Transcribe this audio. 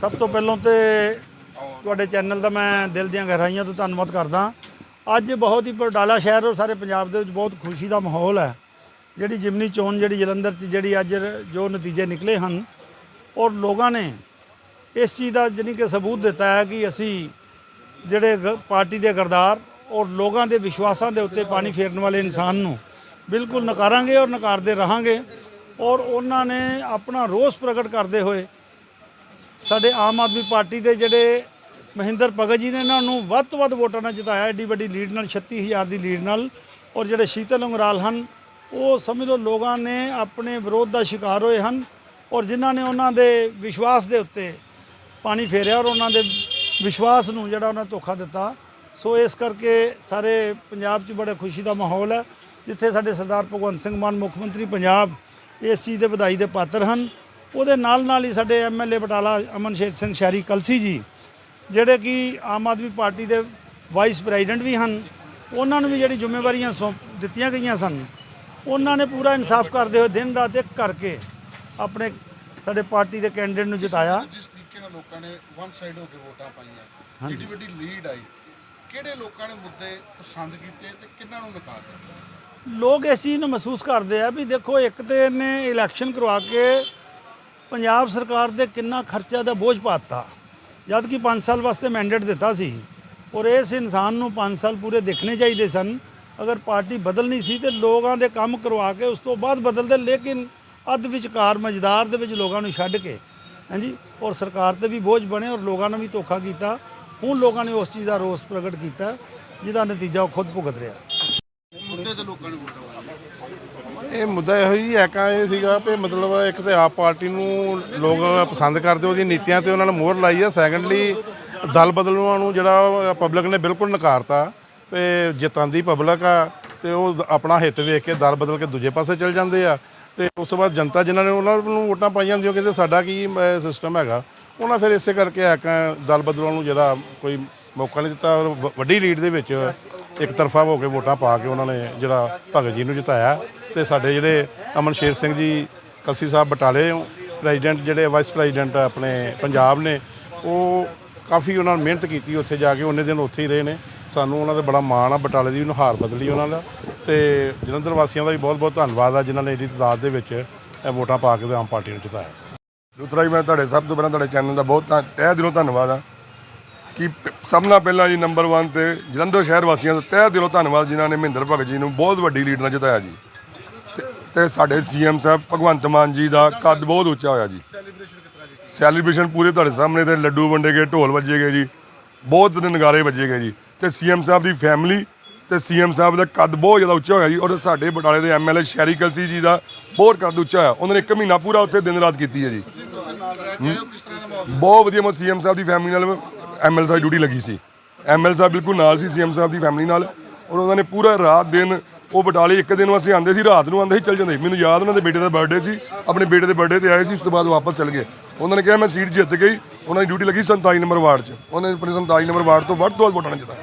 ਸਭ ਤੋਂ ਪਹਿਲਾਂ ਤੇ ਤੁਹਾਡੇ ਚੈਨਲ ਦਾ ਮੈਂ ਦਿਲ ਦੀਆਂ ਗਹਿਰਾਈਆਂ ਤੋਂ ਧੰਨਵਾਦ ਕਰਦਾ। ਅੱਜ ਬਹੁਤ ਹੀ ਬਟਾਲਾ ਸ਼ਹਿਰ ਔਰ ਸਾਰੇ ਪੰਜਾਬ ਦੇ ਵਿੱਚ ਬਹੁਤ ਖੁਸ਼ੀ ਦਾ ਮਾਹੌਲ ਹੈ। ਜਿਹੜੀ ਜਿਮਨੀ ਚੋਣ, ਜਿਹੜੀ ਜਲੰਧਰ 'ਚ ਜਿਹੜੀ ਅੱਜ ਜੋ ਨਤੀਜੇ ਨਿਕਲੇ ਹਨ ਔਰ ਲੋਕਾਂ ਨੇ ਇਸ ਚੀਜ਼ ਦਾ ਜਾਣੀ ਕਿ ਸਬੂਤ ਦਿੱਤਾ ਹੈ ਕਿ ਅਸੀਂ ਜਿਹੜੇ ਗ- ਪਾਰਟੀ ਦੇ ਗਰਦਾਰ ਔਰ ਲੋਕਾਂ ਦੇ ਵਿਸ਼ਵਾਸਾਂ ਦੇ ਉੱਤੇ ਪਾਣੀ ਫੇਰਨ ਵਾਲੇ ਇਨਸਾਨ ਨੂੰ ਬਿਲਕੁਲ ਨਕਾਰਾਂਗੇ ਔਰ ਨਕਾਰਦੇ ਰਹਾਂਗੇ ਔਰ ਉਹਨਾਂ ਨੇ ਆਪਣਾ ਰੋਸ ਪ੍ਰਗਟ ਕਰਦੇ ਹੋਏ ਸਾਡੇ ਆਮ ਆਦਮੀ ਪਾਰਟੀ ਦੇ ਜਿਹੜੇ ਮਹਿੰਦਰ ਭਗਤ ਜੀ ਨੇ ਇਹਨਾਂ ਨੂੰ ਵੱਧ ਤੋਂ ਵੱਧ ਵੋਟਾਂ ਨਾਲ ਜਿਤਾਇਆ, ਐਡੀ ਵੱਡੀ ਲੀਡ ਨਾਲ 36000 ਦੀ ਲੀਡ ਨਾਲ। ਔਰ ਜਿਹੜੇ ਸ਼ੀਤਲ ਉਂਗਰਾਲ ਹਨ, ਉਹ ਸਮਝ ਲਓ ਲੋਕਾਂ ਨੇ ਆਪਣੇ ਵਿਰੋਧ ਦਾ ਸ਼ਿਕਾਰ ਹੋਏ ਹਨ ਔਰ ਜਿਨ੍ਹਾਂ ਨੇ ਉਹਨਾਂ ਦੇ ਵਿਸ਼ਵਾਸ ਦੇ ਉੱਤੇ ਪਾਣੀ ਫੇਰਿਆ ਔਰ ਉਹਨਾਂ ਦੇ ਵਿਸ਼ਵਾਸ ਨੂੰ ਜਿਹੜਾ ਉਹਨਾਂ ਧੋਖਾ ਦਿੱਤਾ। ਸੋ ਇਸ ਕਰਕੇ ਸਾਰੇ ਪੰਜਾਬ 'ਚ ਬੜਾ ਖੁਸ਼ੀ ਦਾ ਮਾਹੌਲ ਹੈ, ਜਿੱਥੇ ਸਾਡੇ ਸਰਦਾਰ ਭਗਵੰਤ ਸਿੰਘ ਮਾਨ ਮੁੱਖ ਮੰਤਰੀ ਪੰਜਾਬ ਇਸ ਚੀਜ਼ ਦੇ ਵਧਾਈ ਦੇ ਪਾਤਰ ਹਨ। ਉਹਦੇ ਨਾਲ ਨਾਲ ਹੀ ਸਾਡੇ ਐਮਐਲਏ ਬਟਾਲਾ ਅਮਨਸ਼ੇਰ ਸਿੰਘ ਸ਼ਹਿਰੀ ਕਲਸੀ ਜੀ ਜਿਹੜੇ ਕਿ ਆਮ ਆਦਮੀ ਪਾਰਟੀ ਦੇ ਵਾਈਸ ਪ੍ਰੈਜ਼ੀਡੈਂਟ ਵੀ ਹਨ ਉਹਨਾਂ ਨੂੰ ਵੀ ਜਿਹੜੀ ਜ਼ਿੰਮੇਵਾਰੀਆਂ ਸੌਂਪ ਦਿੱਤੀਆਂ ਗਈਆਂ ਸਨ ਉਹਨਾਂ ਨੇ ਪੂਰਾ ਇਨਸਾਫ ਕਰਦੇ ਹੋਏ ਦਿਨ ਰਾਤ ਇੱਕ ਕਰਕੇ ਆਪਣੇ ਸਾਡੇ ਪਾਰਟੀ ਦੇ ਕੈਂਡੀਡੇਟ ਨੂੰ ਜਿਤਾਇਆ। ਜਿਸ ਤਰੀਕੇ ਨਾਲ ਲੋਕਾਂ ਨੇ ਵਨ ਸਾਈਡ ਹੋ ਕੇ ਵੋਟਾਂ ਪਾਈਆਂ ਏਡੀ ਵੱਡੀ ਲੀਡ ਆਈ। ਕਿਹੜੇ ਲੋਕਾਂ ਨੇ ਮੁੱਦੇ ਪਸੰਦ ਕੀਤੇ ਤੇ ਕਿੰਨਾਂ ਨੂੰ ਨਕਾਰ ਦਿੱਤਾ? ਲੋਕ ਇਸ ਚੀਜ਼ ਨੂੰ ਮਹਿਸੂਸ ਕਰਦੇ ਆ ਵੀ ਦੇਖੋ ਇੱਕ ਤੇ ਇਹਨੇ ਇਲੈਕਸ਼ਨ ਕਰਵਾ ਕੇ ਪੰਜਾਬ ਸਰਕਾਰ ਦੇ ਕਿੰਨਾ ਖਰਚਾ ਦਾ ਬੋਝ ਪਾਤਾ। ਜਦ ਕਿ 5 ਸਾਲ ਵਾਸਤੇ ਮੈਂਡੇਟ ਦਿੱਤਾ ਸੀ। ਔਰ ਇਸ ਇਨਸਾਨ ਨੂੰ 5 ਸਾਲ ਪੂਰੇ ਦੇਖਣੇ ਚਾਹੀਦੇ ਸਨ। ਅਗਰ ਪਾਰਟੀ ਬਦਲਣੀ ਸੀ ਤੇ ਲੋਕਾਂ ਦੇ ਕੰਮ ਕਰਵਾ ਕੇ ਉਸ ਤੋਂ ਬਾਅਦ ਬਦਲਦੇ, ਲੇਕਿਨ ਅੱਧ ਵਿਚਕਾਰ ਮਜ਼ਦਾਰ ਦੇ ਵਿੱਚ ਲੋਕਾਂ ਨੂੰ ਛੱਡ ਕੇ, ਹਾਂਜੀ, ਔਰ ਸਰਕਾਰ ਤੇ ਵੀ ਬੋਝ ਬਣੇ ਔਰ ਲੋਕਾਂ ਨੇ ਵੀ ਧੋਖਾ ਕੀਤਾ। ਹੁਣ ਲੋਕਾਂ ਨੇ ਉਸ ਚੀਜ਼ ਦਾ ਰੋਸ ਪ੍ਰਗਟ ਕੀਤਾ, ਜਿਹਦਾ ਨਤੀਜਾ ਉਹ ਖੁਦ ਭੁਗਤ ਰਿਹਾ। ਮੁੱਦੇ ਤੇ ਲੋਕਾਂ ਨੇ ਇਹ ਮੁੱਦਾ ਇਹੋ ਹੀ ਐਕਾ ਇਹ ਸੀਗਾ ਵੀ ਮਤਲਬ ਇੱਕ ਤੇ ਆਪ ਪਾਰਟੀ ਨੂੰ ਲੋਕ ਪਸੰਦ ਕਰਦੇ, ਉਹਦੀਆਂ ਨੀਤੀਆਂ ਤੇ ਉਹਨਾਂ ਨੇ ਮੋਹਰ ਲਾਈ ਆ। ਸੈਕੰਡਲੀ ਦਲ ਬਦਲੂਆਂ ਨੂੰ ਜਿਹੜਾ ਪਬਲਿਕ ਨੇ ਬਿਲਕੁਲ ਨਕਾਰਤਾ ਵੀ ਜਿਤਾਂਦੀ ਪਬਲਿਕ ਆ ਤੇ ਉਹ ਆਪਣਾ ਹਿੱਤ ਵੇਖ ਕੇ ਦਲ ਬਦਲ ਕੇ ਦੂਜੇ ਪਾਸੇ ਚਲ ਜਾਂਦੇ ਆ। ਤੇ ਉਸ ਤੋਂ ਬਾਅਦ ਜਨਤਾ ਜਿਨ੍ਹਾਂ ਨੇ ਉਹਨਾਂ ਨੂੰ ਵੋਟਾਂ ਪਾਈਆਂ ਹੁੰਦੀਆਂ ਕਹਿੰਦੇ ਸਾਡਾ ਕੀ ਸਿਸਟਮ ਹੈਗਾ। ਉਹਨਾਂ ਫਿਰ ਇਸੇ ਕਰਕੇ ਐਕਾ ਦਲ ਬਦਲੂਆਂ ਨੂੰ ਜਿਹੜਾ ਕੋਈ ਮੌਕਾ ਨਹੀਂ ਦਿੱਤਾ, ਔਰ ਵ- ਵੱਡੀ ਲੀਡ ਦੇ ਵਿੱਚ ਇੱਕ ਤਰਫਾ ਹੋ ਕੇ ਵੋਟਾਂ ਪਾ ਕੇ ਉਹਨਾਂ ਨੇ ਜਿਹੜਾ ਭਗਤ ਜੀ ਨੂੰ ਜਿਤਾਇਆ। ਤੇ ਸਾਡੇ ਜਿਹੜੇ ਅਮਨ ਸ਼ੇਰ ਸਿੰਘ ਜੀ, ਕਲਸੀ ਸਾਹਿਬ ਬਟਾਲੇ ਪ੍ਰੈਜ਼ੀਡੈਂਟ ਜਿਹੜੇ ਵਾਈਸ ਪ੍ਰੈਜ਼ੀਡੈਂਟ ਆਪਣੇ ਪੰਜਾਬ ਨੇ, ਉਹ ਕਾਫੀ ਉਹਨਾਂ ਨੇ ਮਿਹਨਤ ਕੀਤੀ ਉੱਥੇ ਜਾ ਕੇ, ਉਹਨੇ ਦਿਨ ਉੱਥੇ ਹੀ ਰਹੇ ਨੇ। ਸਾਨੂੰ ਉਹਨਾਂ ਦਾ ਬੜਾ ਮਾਣ ਆ, ਬਟਾਲੇ ਦੀ ਨੁਹਾਰ ਬਦਲੀ ਉਹਨਾਂ ਦਾ। ਤੇ ਜਲੰਧਰ ਵਾਸੀਆਂ ਦਾ ਵੀ ਬਹੁਤ ਬਹੁਤ ਧੰਨਵਾਦ ਆ, ਜਿਨ੍ਹਾਂ ਨੇ ਇਹਦੀ ਤਾਦਾਦ ਦੇ ਵਿੱਚ ਵੋਟਾਂ ਪਾ ਕੇ ਤੇ ਆਮ ਪਾਰਟੀ ਨੂੰ ਜਿਤਾਇਆ। ਦੂਸਰਾ ਜੀ, ਮੈਂ ਤੁਹਾਡੇ ਸਭ ਤੋਂ ਪਹਿਲਾਂ ਤੁਹਾਡੇ ਚੈਨਲ ਦਾ ਬਹੁਤ ਧੰਨ- ਤਹਿ ਦਿਲੋਂ ਧੰਨਵਾਦ ਆ ਕਿ ਸਭ ਨਾਲ ਪਹਿਲਾਂ ਜੀ ਨੰਬਰ 1 ਤੇ ਜਲੰਧਰ ਸ਼ਹਿਰ ਵਾਸੀਆਂ ਦਾ ਤਹਿ ਦਿਲੋਂ ਧੰਨਵਾਦ, ਜਿਨ੍ਹਾਂ ਨੇ ਮਹਿੰਦਰ ਭਗਤ ਜੀ ਨੂੰ ਬਹੁਤ ਵੱਡੀ ਲੀਡ ਨਾਲ ਜਿਤਾਇਆ ਜੀ। ਤੇ- ਤੇ ਸਾਡੇ ਸੀਐਮ ਸਾਹਿਬ ਭਗਵੰਤ ਮਾਨ ਜੀ ਦਾ ਕੱਦ ਬਹੁਤ ਉੱਚਾ ਹੋਇਆ ਜੀ। ਸੈਲੀਬ੍ਰੇਸ਼ਨ ਪੂਰੇ ਤੁਹਾਡੇ ਸਾਹਮਣੇ ਤੇ ਲੱਡੂ ਵੰਡੇ ਗਏ, ਢੋਲ ਵੱਜੇ ਗਏ ਜੀ। ਬਹੁਤ ਨਗਾਰੇ ਵੱਜੇ ਗਏ ਜੀ। ਤੇ ਸੀਐਮ ਸਾਹਿਬ ਦੀ ਫੈਮਿਲੀ ਤੇ ਸੀਐਮ ਸਾਹਿਬ ਦਾ ਕੱਦ ਬਹੁਤ ਜ਼ਿਆਦਾ ਉੱਚਾ ਹੋਇਆ ਜੀ ਔਰ ਸਾਡੇ ਬਟਾਲੇ ਦੇ ਐਮਐਲਏ ਸ਼ੈਰੀ ਕਲਸੀ ਜੀ ਦਾ ਬਹੁਤ ਕੱਦ ਉੱਚਾ ਹੋਇਆ। ਉਹਨਾਂ ਨੇ ਇੱਕ ਮਹੀਨਾ ਪੂਰਾ ਉੱਥੇ ਦਿਨ ਰਾਤ ਕੀਤੀ ਹੈ ਜੀ। ਬਹੁਤ ਵਧੀਆ ਮੈਂ ਸੀਐਮ ਸਾਹਿਬ ਦੀ ਫੈਮਿਲੀ ਨਾਲ ਐਮਐਲ ਸਾਹਿਬ ਡਿਊਟੀ ਲੱਗੀ ਸੀ। ਐਮਐਲ ਸਾਹਿਬ ਬਿਲਕੁਲ ਨਾਲ ਸੀ ਸੀਐਮ ਸਾਹਿਬ ਦੀ ਫੈਮਿਲੀ ਨਾਲ ਔਰ ਉਹਨਾਂ ਨੇ ਪੂਰਾ ਰਾਤ ਦਿਨ ਉਹ ਬਟਾਲੇ ਇੱਕ ਦਿਨ ਵਾਸਤੇ ਆਂਦੇ ਸੀ, ਰਾਤ ਨੂੰ ਆਂਦੇ ਸੀ, ਚੱਲ ਜਾਂਦੇ ਸੀ। ਮੈਨੂੰ ਯਾਦ ਉਹਨਾਂ ਦੇ ਬੇਟੇ ਦਾ ਬਰਥਡੇ ਸੀ, ਆਪਣੇ ਬੇਟੇ ਦੇ ਬਰਥਡੇ ਤੇ ਆਏ ਸੀ, ਉਸ ਤੋਂ ਬਾਅਦ ਵਾਪਸ ਚਲ ਗਏ। ਉਹਨਾਂ ਨੇ ਕਿਹਾ, ਮੈਂ ਸੀਟ ਜਿੱਤ ਗਈ, ਉਹਨਾਂ ਦੀ ਡਿਊਟੀ ਲੱਗੀ 47 ਨੰਬਰ ਵਾਰਡ 'ਚ। ਉਹਨਾਂ ਨੇ ਆਪਣੇ 47 ਨੰਬਰ ਵਾਰਡ ਤੋਂ ਵੱਧ ਤੋਂ ਵੱਧ ਵੋਟਾਂ ਨੇ ਜਿਤਾਇਆ